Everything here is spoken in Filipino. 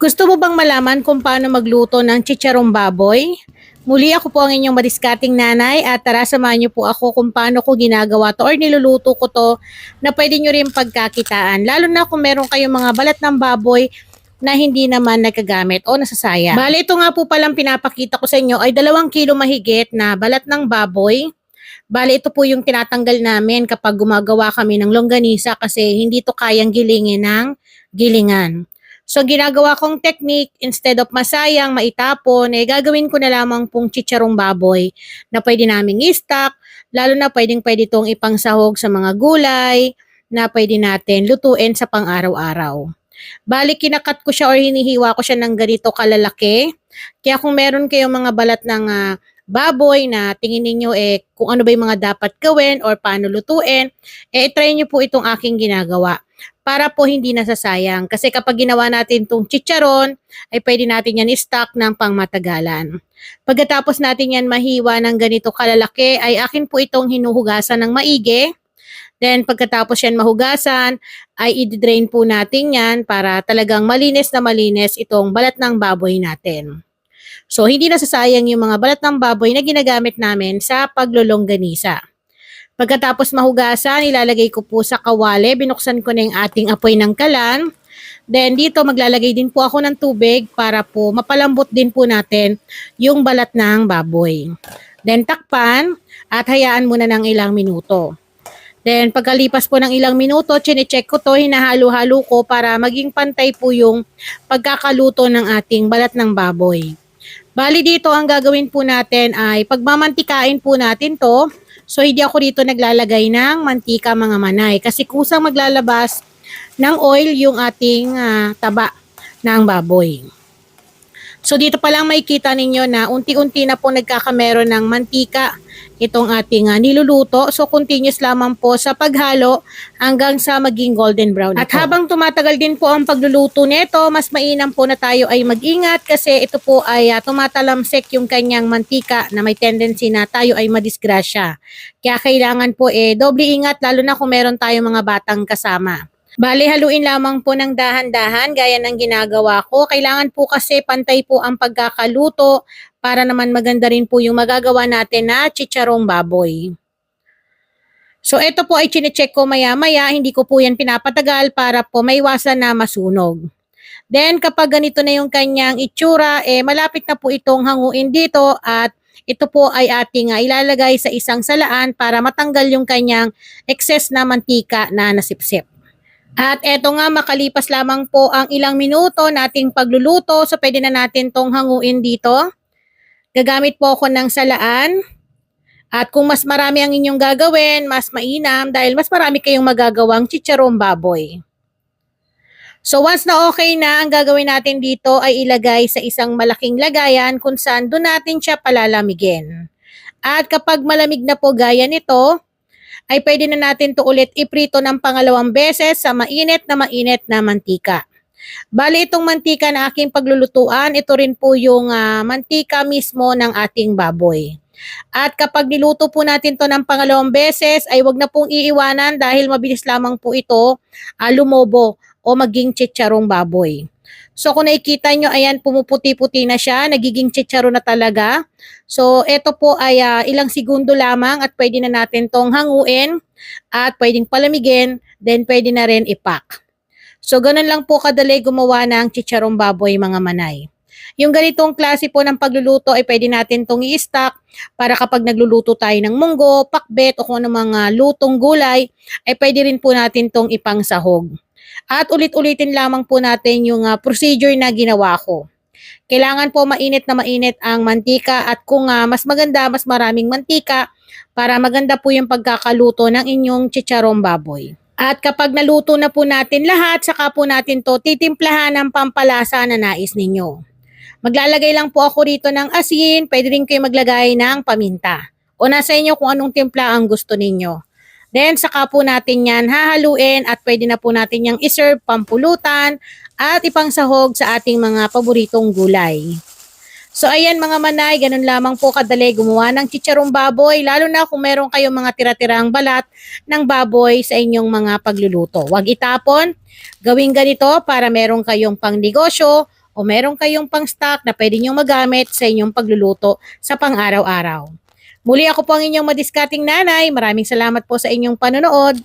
Gusto mo bang malaman kung paano magluto ng chicharong baboy? Muli ako po ang inyong madiskating nanay at tara samahan niyo po ako kung paano ko ginagawa to or niluluto ko to na pwede nyo rin pagkakitaan. Lalo na kung meron kayong mga balat ng baboy na hindi naman nagagamit o nasasayang. Bale, ito nga po palang pinapakita ko sa inyo ay dalawang kilo mahigit na balat ng baboy. Bale, ito po yung tinatanggal namin kapag gumagawa kami ng longganisa kasi hindi to kayang gilingin ng gilingan. So, ginagawa kong technique, instead of masayang, maitapon, eh, gagawin ko na lamang pong chicharong baboy na pwede naming i-stock, lalo na pwedeng pwede itong ipangsahog sa mga gulay, na pwede natin lutuin sa pang-araw-araw. Bali, kinakat ko siya or hinihiwa ko siya ng ganito kalalaki. Kaya kung meron kayong mga balat ng ah, baboy na tingin ninyo eh kung ano ba yung mga dapat gawin or paano lutuin, eh try nyo po itong aking ginagawa para po hindi nasasayang. Kasi kapag ginawa natin itong chicharon, ay pwede natin yan i-stock ng pangmatagalan. Pagkatapos natin yan mahiwa ng ganito kalalaki, ay akin po itong hinuhugasan ng maigi. Then pagkatapos yan mahugasan, ay i-drain po natin yan para talagang malinis na malinis itong balat ng baboy natin. So hindi nasasayang yung mga balat ng baboy na ginagamit namin sa paglulongganisa. Pagkatapos mahugasan, ilalagay ko po sa kawali. Binuksan ko na yung ating apoy ng kalan. Then dito maglalagay din po ako ng tubig para po mapalambot din po natin yung balat ng baboy. Then takpan at hayaan muna ng ilang minuto. Then pagkalipas po ng ilang minuto, chinecheck ko to, hinahalo-halo ko para maging pantay po yung pagkakaluto ng ating balat ng baboy. Bali dito ang gagawin po natin ay pagmamantikain po natin to. So hindi ako dito naglalagay ng mantika mga manay kasi kusang maglalabas ng oil yung ating ah, taba ng baboy. So dito pa lang makikita ninyo na unti-unti na po nagkakameron ng mantika itong ating ah, niluluto. So continuous lamang po sa paghalo hanggang sa maging golden brown. At Ito. habang tumatagal din po ang pagluluto nito, mas mainam po na tayo ay mag-ingat kasi ito po ay ah, tumatalamsek yung kanyang mantika na may tendency na tayo ay madisgrasya. Kaya kailangan po eh doble ingat lalo na kung meron tayong mga batang kasama. Bali, haluin lamang po ng dahan-dahan gaya ng ginagawa ko. Kailangan po kasi pantay po ang pagkakaluto para naman maganda rin po yung magagawa natin na chicharong baboy. So ito po ay chinecheck ko maya-maya, hindi ko po yan pinapatagal para po maiwasan na masunog. Then kapag ganito na yung kanyang itsura, eh malapit na po itong hanguin dito at ito po ay ating ah, ilalagay sa isang salaan para matanggal yung kanyang excess na mantika na nasipsip. At eto nga makalipas lamang po ang ilang minuto nating pagluluto so pwede na natin tong hanguin dito. Gagamit po ako ng salaan. At kung mas marami ang inyong gagawin, mas mainam dahil mas marami kayong magagawang chicharong baboy. So once na okay na, ang gagawin natin dito ay ilagay sa isang malaking lagayan kung saan doon natin siya palalamigin. At kapag malamig na po gaya nito, ay pwede na natin to ulit iprito ng pangalawang beses sa mainit na mainit na mantika. Bali itong mantika na aking paglulutuan, ito rin po yung ah, mantika mismo ng ating baboy. At kapag niluto po natin to ng pangalawang beses, ay wag na pong iiwanan dahil mabilis lamang po ito ah, lumobo o maging chicharong baboy. So kung nakikita nyo, ayan, pumuputi-puti na siya, nagiging chicharo na talaga. So ito po ay ah, ilang segundo lamang at pwede na natin tong hanguin at pwedeng palamigin, then pwede na rin ipack. So ganun lang po kadali gumawa ng chicharong baboy mga manay. Yung ganitong klase po ng pagluluto ay pwede natin tong i-stock para kapag nagluluto tayo ng munggo, pakbet o kung ano mga lutong gulay ay pwede rin po natin tong ipangsahog. At ulit-ulitin lamang po natin yung ah, procedure na ginawa ko. Kailangan po mainit na mainit ang mantika at kung ah, mas maganda, mas maraming mantika para maganda po yung pagkakaluto ng inyong chicharong baboy. At kapag naluto na po natin lahat, saka po natin to titimplahan ng pampalasa na nais ninyo. Maglalagay lang po ako rito ng asin, pwede rin kayo maglagay ng paminta. O nasa inyo kung anong timpla ang gusto ninyo. Then, saka po natin yan hahaluin at pwede na po natin yung iserve pampulutan at ipangsahog sa ating mga paboritong gulay. So ayan mga manay, ganun lamang po kadali gumawa ng chicharong baboy, lalo na kung meron kayong mga tira-tirang balat ng baboy sa inyong mga pagluluto. Huwag itapon, gawin ganito para meron kayong pang negosyo o meron kayong pang-stock na pwede niyong magamit sa inyong pagluluto sa pang-araw-araw. Muli ako po ang inyong madiskarting nanay. Maraming salamat po sa inyong panonood.